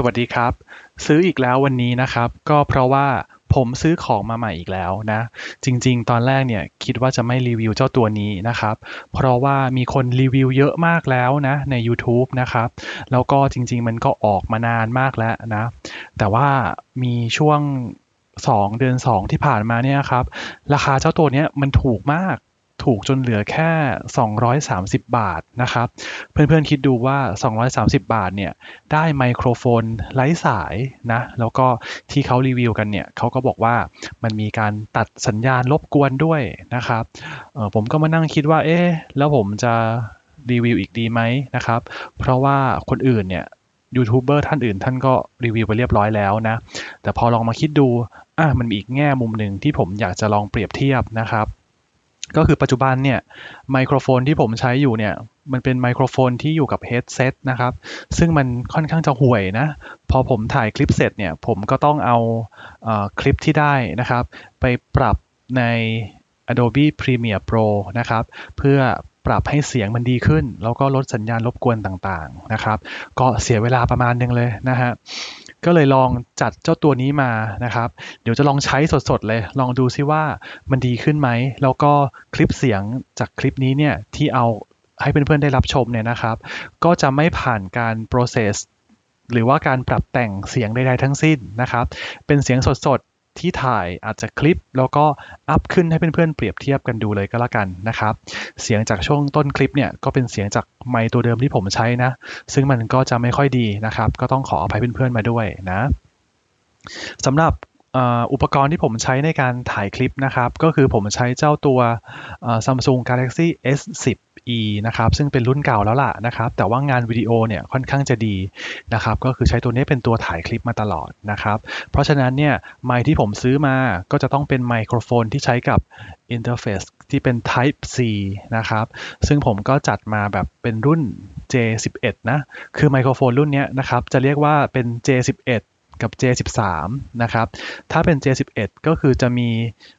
สวัสดีครับ ซื้ออีกแล้ววันนี้นะครับ ก็เพราะว่าผมซื้อของมาใหม่อีกแล้วนะ จริง ๆ ตอนแรกเนี่ยคิดว่าจะไม่รีวิวเจ้าตัวนี้นะครับ เพราะว่ามีคนรีวิวเยอะมากแล้วนะใน YouTube นะครับ แล้วก็จริง ๆ มันก็ออกมานานมากแล้วนะ แต่ว่ามีช่วง 2 เดือน 2 ที่ผ่านมาเนี่ยครับ ราคาเจ้าตัวนี้มันถูกมาก ถูกจนเหลือแค่ 230 บาทนะครับ เพื่อนๆคิดดูว่า 230 บาทเนี่ยได้ไมโครโฟนไร้สายนะแล้วก็ที่เขารีวิวกันเนี่ยเขาก็บอกว่ามันมีการตัดสัญญาณรบกวนด้วยนะครับผมก็มานั่งคิดว่าเอ๊ะแล้วผมจะรีวิวอีกดีไหมนะครับ เพราะว่าคนอื่นเนี่ยยูทูบเบอร์ท่านอื่นท่านก็รีวิวไปเรียบร้อยแล้วนะ แต่พอลองมาคิดดูอะมันมีอีกแง่มุมหนึ่งที่ผมอยากจะลองเปรียบเทียบนะครับ ก็คือปัจจุบันเนี่ยไมโครโฟนที่ผมใช้อยู่เนี่ยมันเป็นไมโครโฟนที่อยู่กับเฮดเซตนะครับ ซึ่งมันค่อนข้างจะห่วยนะ พอผมถ่ายคลิปเสร็จเนี่ย ผมก็ต้องเอาเอคลิปที่ได้นะครับ ไปปรับใน Adobe Premiere Pro นะครับ เพื่อปรับให้เสียงมันดีขึ้น แล้วก็ลดสัญญาณรบกวนต่างๆนะครับ ก็เสียเวลาประมาณนึงเลยนะฮะ ก็เลยลองจัดเจ้าตัวนี้มานะครับ เดี๋ยวจะลองใช้สดๆเลย ลองดูซิว่ามันดีขึ้นไหม แล้วก็คลิปเสียงจากคลิปนี้เนี่ยที่เอาให้เพื่อนๆได้รับชมเนี่ยนะครับ ก็จะไม่ผ่านการ process หรือว่าการปรับแต่งเสียงใดๆทั้งสิ้นนะครับ เป็นเสียงสดๆ ที่ถ่ายอาจจะคลิป แล้วก็อัพขึ้นให้เพื่อนๆเปรียบเทียบกันดูเลยก็แล้วกันนะครับ เสียงจากช่วงต้นคลิปเนี่ยก็เป็นเสียงจากไมค์ตัวเดิมที่ผมใช้นะ ซึ่งมันก็จะไม่ค่อยดีนะครับ ก็ต้องขออภัยเพื่อนๆมาด้วยนะสำหรับ อุปกรณ์ที่ผมใช้ในการถ่ายคลิปนะครับ ก็คือผมใช้เจ้าตัว Samsung Galaxy S10e นะครับซึ่งเป็นรุ่นเก่าแล้วล่ะนะครับแต่ว่างานวิดีโอเนี่ยค่อนข้างจะดีนะครับก็คือใช้ตัวนี้เป็นตัวถ่ายคลิปมาตลอดนะครับเพราะฉะนั้นเนี่ยไมค์ที่ผมซื้อมาก็จะต้องเป็นไมโครโฟนที่ใช้กับอินเทอร์เฟซที่เป็น Type C นะครับซึ่งผมก็จัดมาแบบเป็นรุ่น J11 นะคือไมโครโฟนรุ่นนี้นะครับจะเรียกว่าเป็น J11 กับ J13 นะครับ ถ้าเป็น J11 ก็คือจะมี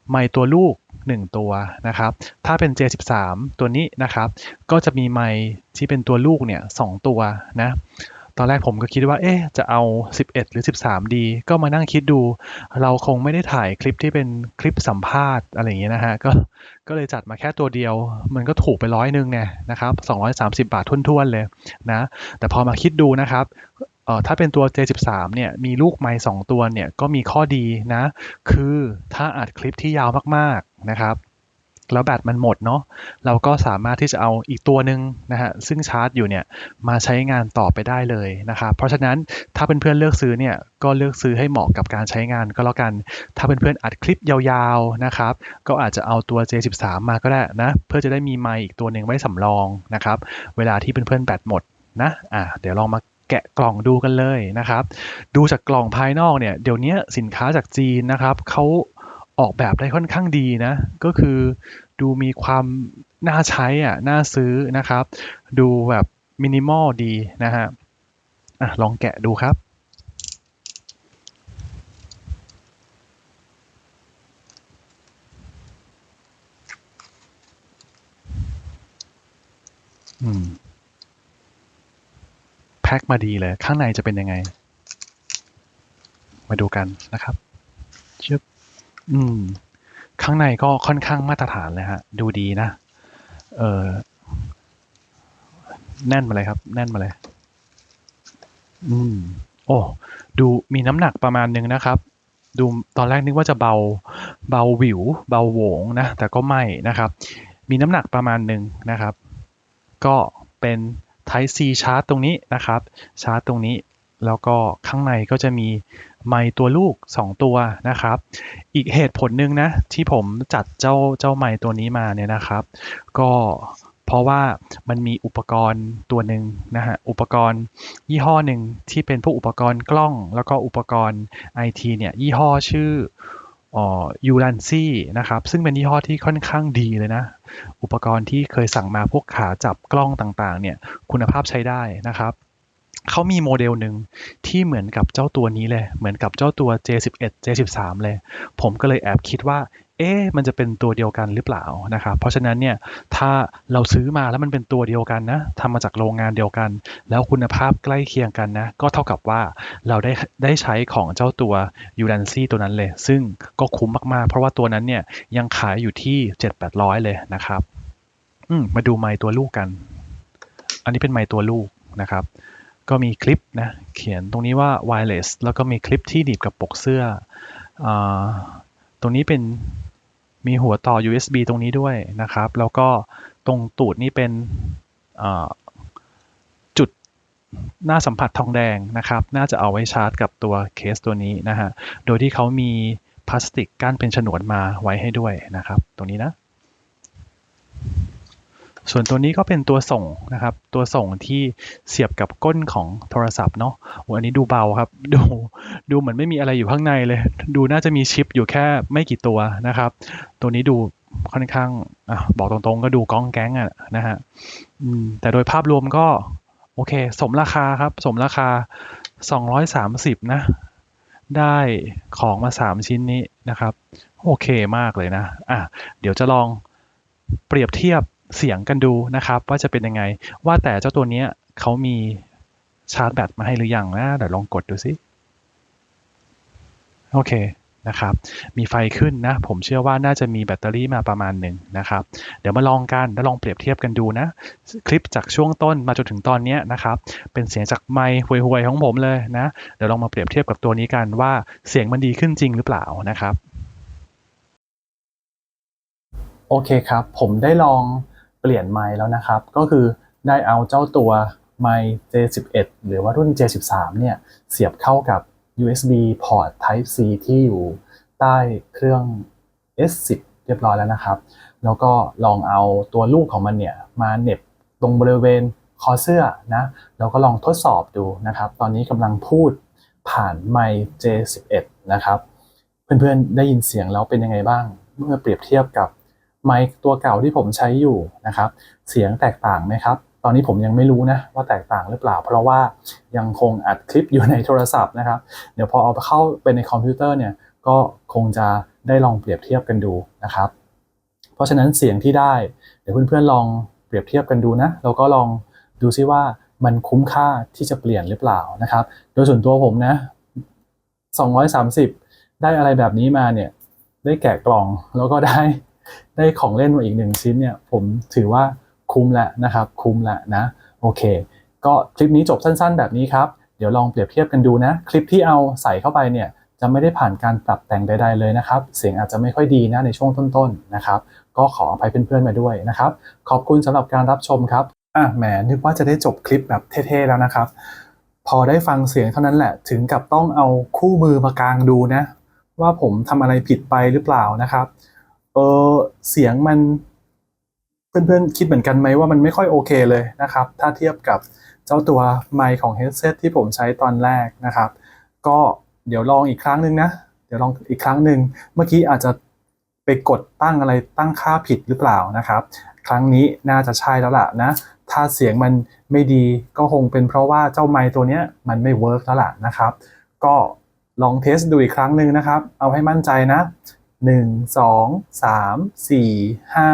ไมค์ตัวลูก 1 ตัวนะครับ ถ้าเป็น J13 ตัวนี้นะครับ ก็จะมีไมค์ที่เป็นตัวลูกเนี่ยสองตัวนะ ตอนแรกผมก็คิดว่า เอ๊ะ จะเอา 11 หรือ 13 ดี ก็มานั่งคิดดู เราคงไม่ได้ถ่ายคลิปที่เป็นคลิปสัมภาษณ์อะไรอย่างเงี้ยนะฮะ ก็ ก็เลยจัดมาแค่ตัวเดียว มันก็ถูกไปร้อยหนึ่งไงนะครับ 230 บาททุ่นๆเลยนะ แต่พอมาคิดดูนะครับ อ่อถ้าเป็นตัว J13 เนี่ยมีลูกไมค์สองตัวเนี่ยก็มีข้อดีนะ คือถ้าอัดคลิปที่ยาวมากๆนะครับ แล้วแบตมันหมดเนาะเราก็สามารถที่จะเอาอีกตัวหนึ่งนะฮะซึ่งชาร์จอยู่เนี่ยมาใช้งานต่อไปได้เลยนะครับ เพราะฉะนั้นถ้าเเพื่อนๆเลือกซื้อเนี่ยก็เลือกซื้อให้เหมาะกับการใช้งานก็แล้วกัน ถ้าเเพื่อนๆอัดคลิปยาวๆนะครับ ก็อาจจะเอาตัว J13 มาก็ได้นะเพื่อจะได้มีไมค์อีกตัวหนึ่งไว้สำรองนะครับ เวลาที่เพื่อนๆแบตหมดนะอะเดี๋ยวลองมา แกะกล่องดูกันเลยนะครับ ดูจากกล่องภายนอกเนี่ยเดี๋ยวนี้สินค้าจากจีนนะครับเขาออกแบบได้ค่อนข้างดีนะ ก็คือดูมีความน่าใช้อะน่าซื้อนะครับ ดูแบบมินิมอลดีนะฮะอะลองแกะดูครับ อืม พ็คมาดีเลย ข้างในจะเป็นยังไง มาดูกันนะครับชึบอืม ข้างในก็ค่อนข้างมาตรฐานเลยฮะ ดูดีนะ เออแน่นมาเลยครับ แน่นมาเลย อืม โอ้ ดูมีน้ำหนักประมาณนึงนะครับ ดูตอนแรกนึกว่าจะเบา เบาหวิว เบาโหวงนะ แต่ก็ไม่นะครับ มีน้ำหนักประมาณหนึ่งนะครับ ก็เป็น Type C ชาร์จตรงนี้นะครับ ชาร์จตรงนี้ แล้วก็ข้างในก็จะมีไมค์ตัวลูก 2 ตัวนะครับ อีกเหตุผลหนึ่งนะที่ผมจัดเจ้าเจ้าไมค์ตัวนี้มาเนี่ยนะครับ ก็เพราะว่ามันมีอุปกรณ์ตัวหนึ่งนะฮะ อุปกรณ์ยี่ห้อหนึ่งที่เป็นพวกอุปกรณ์กล้อง แล้วก็อุปกรณ์ไอทีเนี่ยยี่ห้อชื่อ ยูรันซี่นะครับซึ่งเป็นยี่ห้อที่ค่อนข้างดีเลยนะ อุปกรณ์ที่เคยสั่งมาพวกขาจับกล้องต่างๆเนี่ยคุณภาพใช้ได้นะครับเขามีโมเดลหนึ่งที่เหมือนกับเจ้าตัวนี้เลย เหมือนกับเจ้าตัว J11 J13 เลย ผมก็เลยแอบคิดว่า เอ๊ะมันจะเป็นตัวเดียวกันหรือเปล่านะครับเพราะฉะนั้นเนี่ยถ้าเราซื้อมาแล้วมันเป็นตัวเดียวกันนะทำมาจากโรงงานเดียวกัน แล้วคุณภาพใกล้เคียงกันนะก็เท่ากับว่าเราได้ได้ใช้ของเจ้าตัวยูรันซี่ตัวนั้นเลย ซึ่งก็คุ้มมากๆ เพราะว่าตัวนั้นเนี่ยยังขายอยู่ที่ 7-800 เลยนะครับอืมมาดูไมค์ตัวลูกกัน อันนี้เป็นไมค์ตัวลูกนะครับ ก็มีคลิปนะ เขียนตรงนี้ว่า wireless แล้วก็มีคลิปที่หนีบกับปกเสื้ออาตรงนี้เป็น มีหัวต่อ USB ตรงนี้ด้วยนะครับ แล้วก็ตรงตูดนี่เป็นจุดหน้าสัมผัสทองแดงนะครับ น่าจะเอาไว้ชาร์จกับตัวเคสตัวนี้นะฮะ โดยที่เขามีพลาสติกกั้นเป็นฉนวนมาไว้ให้ด้วยนะครับ ตรงนี้นะ ส่วนตัวนี้ก็เป็นตัวส่งนะครับ ตัวส่งที่เสียบกับก้นของโทรศัพท์เนาะอันนี้ดูเบาครับ ดูดูเหมือนไม่มีอะไรอยู่ข้างในเลย ดูน่าจะมีชิปอยู่แค่ไม่กี่ตัวนะครับ ตัวนี้ดูค่อนข้างอบอกตรงๆ ก็ดูก้องแก๊งอะนะฮะแต่โดยภาพรวมก็ โอเค สมราคาครับ สมราคา 230 นะ ได้ของมา 3 ชิ้นนี้นะครับ โอเคมากเลยนะ อะ เดี๋ยวจะลองเปรียบเทียบ เสียงกันดูนะครับว่าจะเป็นยังไง ว่าแต่เจ้าตัวนี้เขามีชาร์จแบตมาให้หรือยังนะเดี๋ยวลองกดดูสิโอเคนะครับ มีไฟขึ้นนะ ผมเชื่อว่าน่าจะมีแบตเตอรี่มาประมาณหนึ่งนะครับ เดี๋ยวมาลองกันแล้วลองเปรียบเทียบกันดูนะ คลิปจากช่วงต้นมาจนถึงตอนนี้นะครับ เป็นเสียงจากไมค์ห่วยๆของผมเลยนะ เดี๋ยวลองมาเปรียบเทียบกับตัวนี้กันว่าเสียงมันดีขึ้นจริงหรือเปล่านะครับ โอเคครับ ผมได้ลอง เปลี่ยนไมค์แล้วนะครับ ก็คือได้เอาเจ้าตัวไมค์ J11 หรือว่ารุ่น J13 เนี่ยเสียบเข้ากับ USB port Type C ที่อยู่ใต้เครื่อง S10 เรียบร้อยแล้วนะครับ แล้วก็ลองเอาตัวลูกของมันเนี่ยมาเหน็บตรงบริเวณคอเสื้อนะแล้วก็ลองทดสอบดูนะครับ ตอนนี้กำลังพูดผ่านไมค์ J11 นะครับ เพื่อนๆได้ยินเสียงแล้วเป็นยังไงบ้าง เมื่อเปรียบเทียบกับ ไมค์ตัวเก่าที่ผมใช้อยู่นะครับ เสียงแตกต่างไหมครับ ตอนนี้ผมยังไม่รู้นะว่าแตกต่างหรือเปล่า เพราะว่ายังคงอัดคลิปอยู่ในโทรศัพท์นะครับ เดี๋ยวพอเอาไปเข้าไปในคอมพิวเตอร์เนี่ยก็คงจะได้ลองเปรียบเทียบกันดูนะครับ เพราะฉะนั้นเสียงที่ได้ เดี๋ยวเพื่อนๆลองเปรียบเทียบกันดูนะแล้วก็ลองดูซิว่ามันคุ้มค่าที่จะเปลี่ยนหรือเปล่านะครับ โดยส่วนตัวผมนะ 230 ได้อะไรแบบนี้มาเนี่ย ได้แกะกล่องแล้วก็ได้ ได้ของเล่นมาอีกหนึ่งชิ้นเนี่ยผมถือว่าคุ้มแล้วนะครับ คุ้มแล้วนะโอเค ก็คลิปนี้จบสั้น ๆ แบบนี้ครับ เดี๋ยวลองเปรียบเทียบกันดูนะ คลิปที่เอาใส่เข้าไปเนี่ยจะไม่ได้ผ่านการปรับแต่งใด ๆ เลยนะครับ เสียงอาจจะไม่ค่อยดีนะในช่วงต้นๆนะครับ ก็ขออภัยเพื่อนๆมาด้วยนะครับ ขอบคุณสำหรับการรับชมครับอะแหมนึกว่าจะได้จบคลิปแบบเท่ๆแล้วนะครับ พอได้ฟังเสียงเท่านั้นแหละถึงกับต้องเอาคู่มือมากางดูนะ ว่าผมทำอะไรผิดไปหรือเปล่านะครับ เออเสียงมันเพื่อนๆ คิดเหมือนกันไหมว่ามันไม่ค่อยโอเคเลยนะครับ ถ้าเทียบกับเจ้าตัวไมค์ของ headset ที่ผมใช้ตอนแรกนะครับ ก็เดี๋ยวลองอีกครั้งหนึ่งนะ เดี๋ยวลองอีกครั้งหนึ่งเมื่อกี้อาจจะไปกดตั้งอะไรตั้งค่าผิดหรือเปล่านะครับ ครั้งนี้น่าจะใช่แล้วล่ะนะ ถ้าเสียงมันไม่ดีก็คงเป็นเพราะว่าเจ้าไมค์ตัวเนี้ยมันไม่เวิร์กแล้วล่ะนะครับ ก็ลองเทสดูอีกครั้งหนึ่งนะครับ เอาให้มั่นใจนะ หนึ่งสองสามสี่ห้า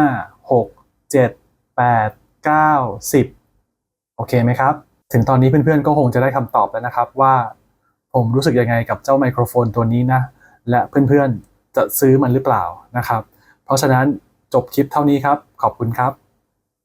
หกเจ็ดแปดเก้าสิบโอเคไหมครับ ถึงตอนนี้เพื่อนๆก็คงจะได้คำตอบแล้วนะครับว่าผมรู้สึกยังไงกับเจ้าไมโครโฟนตัวนี้นะ และเพื่อนๆจะซื้อมันหรือเปล่านะครับ เพราะฉะนั้นจบคลิปเท่านี้ครับ ขอบคุณครับ